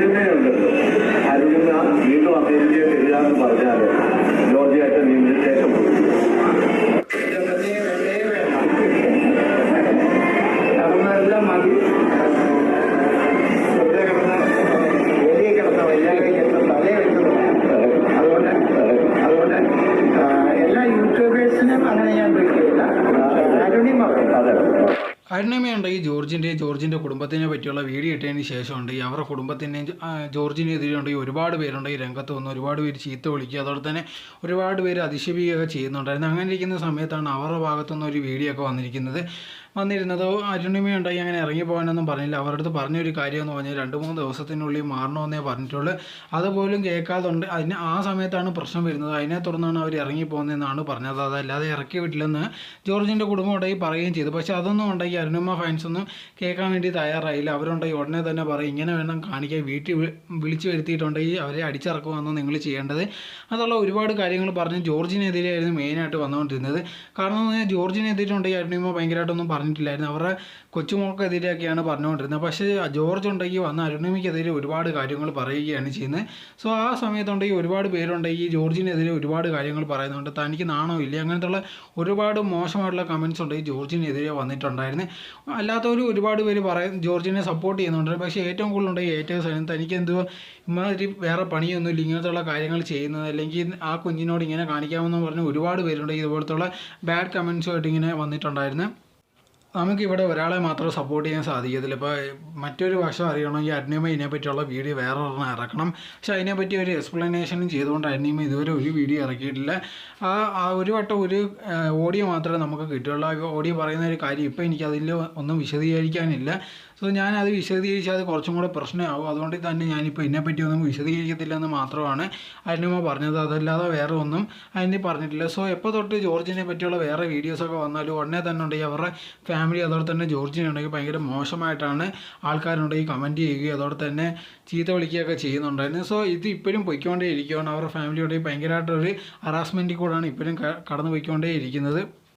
അരുണിമയുണ്ടല്ലോ അരുണിമ വീണ്ടും അമേരിക്കയിൽ വരികയെന്ന് പറഞ്ഞാൽ ജോർജിയായിട്ട് നീന്തൽ ശേഷം എല്ലാ യൂട്യൂബേഴ്സിനും അങ്ങനെ ഞാൻ വിളിക്കില്ല അരുണിമ അതെ. അരുണിമയുണ്ട് ഈ ജോർജിന്റെ ജോർജിന്റെ കുടുംബത്തിനെ പറ്റിയുള്ള വീഡിയോ ഇട്ടതിന് ശേഷമുണ്ട്. ഈ അവരുടെ കുടുംബത്തിനെ ജോർജിനെതിരെയുണ്ട്. ഈ ഒരുപാട് പേരുണ്ട് ഈ രംഗത്ത് വന്ന് ഒരുപാട് പേര് ചീത്ത വിളിക്കുക അതോടെ തന്നെ ഒരുപാട് പേര് അധിക്ഷേപിക്കുകയൊക്കെ ചെയ്യുന്നുണ്ടായിരുന്നു. അങ്ങനെ ഇരിക്കുന്ന സമയത്താണ് അവരുടെ ഭാഗത്തുനിന്ന് ഒരു വീഡിയോ ഒക്കെ വന്നിരിക്കുന്നത്. വന്നിരുന്നത് അരുണിമയുണ്ടായി അങ്ങനെ ഇറങ്ങി പോകാനൊന്നും പറഞ്ഞില്ല. അവരുടെ അടുത്ത് പറഞ്ഞൊരു കാര്യം എന്ന് പറഞ്ഞാൽ രണ്ട് മൂന്ന് ദിവസത്തിനുള്ളിൽ മാറണമെന്നേ പറഞ്ഞിട്ടുള്ളൂ. അതുപോലും കേൾക്കാതുണ്ട്. അതിന് ആ സമയത്താണ് പ്രശ്നം വരുന്നത്. അതിനെ തുടർന്നാണ് അവർ ഇറങ്ങി പോകുന്നതെന്നാണ് പറഞ്ഞത്. അതല്ലാതെ ഇറക്കി വിട്ടില്ലെന്ന് ജോർജിന്റെ കുടുംബം ഉണ്ടായി പറയുകയും ചെയ്തു. പക്ഷേ അതൊന്നും ഉണ്ടെങ്കിൽ അരുണിമ ഫാൻസ് ഒന്നും കേൾക്കാൻ വേണ്ടി തയ്യാറായില്ല. അവരുണ്ടെങ്കിൽ ഉടനെ തന്നെ പറയും ഇങ്ങനെ വേണം കാണിക്കാൻ. വീട്ടിൽ വിളിച്ചു വരുത്തിയിട്ടുണ്ടെങ്കിൽ അവരെ അടിച്ചിറക്കുമെന്ന് നിങ്ങൾ ചെയ്യേണ്ടത്. അതുള്ള ഒരുപാട് കാര്യങ്ങൾ പറഞ്ഞ് ജോർജിനെതിരെയായിരുന്നു മെയിനായിട്ട് വന്നുകൊണ്ടിരുന്നത്. കാരണം എന്ന് പറഞ്ഞാൽ ജോർജിനെതിരെയുണ്ടെങ്കിൽ അരുണിമ ഭയങ്കരമായിട്ടൊന്നും പറഞ്ഞിട്ടില്ലായിരുന്നു. അവരുടെ കൊച്ചുമോക്കെതിരെയൊക്കെയാണ് പറഞ്ഞുകൊണ്ടിരുന്നത്. പക്ഷേ ജോർജ് ഉണ്ടെങ്കിൽ വന്ന് അരുണിമയ്ക്കെതിരെ ഒരുപാട് കാര്യങ്ങൾ പറയുകയാണ് ചെയ്യുന്നത്. സോ ആ സമയത്തുണ്ടെങ്കിൽ ഒരുപാട് പേരുണ്ടെങ്കിൽ ജോർജിനെതിരെ ഒരുപാട് കാര്യങ്ങൾ പറയുന്നുണ്ട്. തനിക്ക് നാണോ ഇല്ല? അങ്ങനത്തുള്ള ഒരുപാട് മോശമായിട്ടുള്ള കമൻസ് ഉണ്ട് ജോർജിനെതിരെ വന്നിട്ടുണ്ടായിരുന്നു അല്ലാത്തവർ ഒരുപാട് പേര് പറയും ജോർജിനെ സപ്പോർട്ട് ചെയ്യുന്നുണ്ട്. പക്ഷേ ഏറ്റവും കൂടുതൽ ഉണ്ടെങ്കിൽ ഏറ്റവും സൈലം തനിക്ക് എന്തോ ഇമാതിരി വേറെ പണിയൊന്നുമില്ല ഇങ്ങനത്തുള്ള കാര്യങ്ങൾ ചെയ്യുന്നത്. അല്ലെങ്കിൽ ആ കുഞ്ഞിനോട് ഇങ്ങനെ കാണിക്കാമെന്ന് പറഞ്ഞ് ഒരുപാട് പേരുണ്ട് ഇതുപോലത്തുള്ള ബാഡ് കമൻസുമായിട്ട് ഇങ്ങനെ വന്നിട്ടുണ്ടായിരുന്നു. നമുക്കിവിടെ ഒരാളെ മാത്രമേ സപ്പോർട്ട് ചെയ്യാൻ സാധിക്കത്തില്ല. ഇപ്പോൾ മറ്റൊരു വശം അറിയണമെങ്കിൽ അന്യമ ഇതിനെപ്പറ്റിയുള്ള വീഡിയോ വേറെ ഒരെണ്ണം ഇറക്കണം. പക്ഷെ അതിനെപ്പറ്റി ഒരു എക്സ്പ്ലനേഷനും ചെയ്തുകൊണ്ട് അന്യമ ഇതുവരെ ഒരു വീഡിയോ ഇറക്കിയിട്ടില്ല. ആ ആ ഒരു വട്ടം ഒരു ഓഡിയോ മാത്രമേ നമുക്ക് കിട്ടുള്ളൂ ഓഡിയോ പറയുന്ന ഒരു കാര്യം ഇപ്പോൾ എനിക്ക് അതിൽ ഒന്നും വിശദീകരിക്കാനില്ല. സോ ഞാൻ അത് വിശദീകരിച്ചാൽ അത് കുറച്ചും കൂടെ പ്രശ്നമാവും. അതുകൊണ്ട് തന്നെ ഞാനിപ്പോൾ ഇതിനെപ്പറ്റി ഒന്നും വിശദീകരിക്കത്തില്ല എന്ന് മാത്രമാണ് അരുണിമ പറഞ്ഞത്. അതല്ലാതെ വേറെ ഒന്നും അതിന് പറഞ്ഞിട്ടില്ല. സോ എപ്പോൾ തൊട്ട് ജോർജിനെ പറ്റിയുള്ള വേറെ വീഡിയോസൊക്കെ വന്നാലും ഉടനെ തന്നെ ഉണ്ടെങ്കിൽ അവരുടെ ഫാമിലി അതോടെ തന്നെ ജോർജിനെ ഉണ്ടെങ്കിൽ ഭയങ്കര മോശമായിട്ടാണ് ആൾക്കാരുണ്ടെങ്കിൽ കമന്റ് ചെയ്യുകയും അതോടെ തന്നെ ചീത്ത വിളിക്കുകയൊക്കെ ചെയ്യുന്നുണ്ടായിരുന്നു. സോ ഇത് ഇപ്പോഴും പൊയ്ക്കൊണ്ടേ ഇരിക്കുകയാണ് അവരുടെ ഫാമിലിയുടെ ഭയങ്കരമായിട്ടൊരു ഹറാസ്മെന്റിൽ കൂടാണ് ഇപ്പോഴും കടന്നു പോയിക്കൊണ്ടേ ഇരിക്കുന്നത്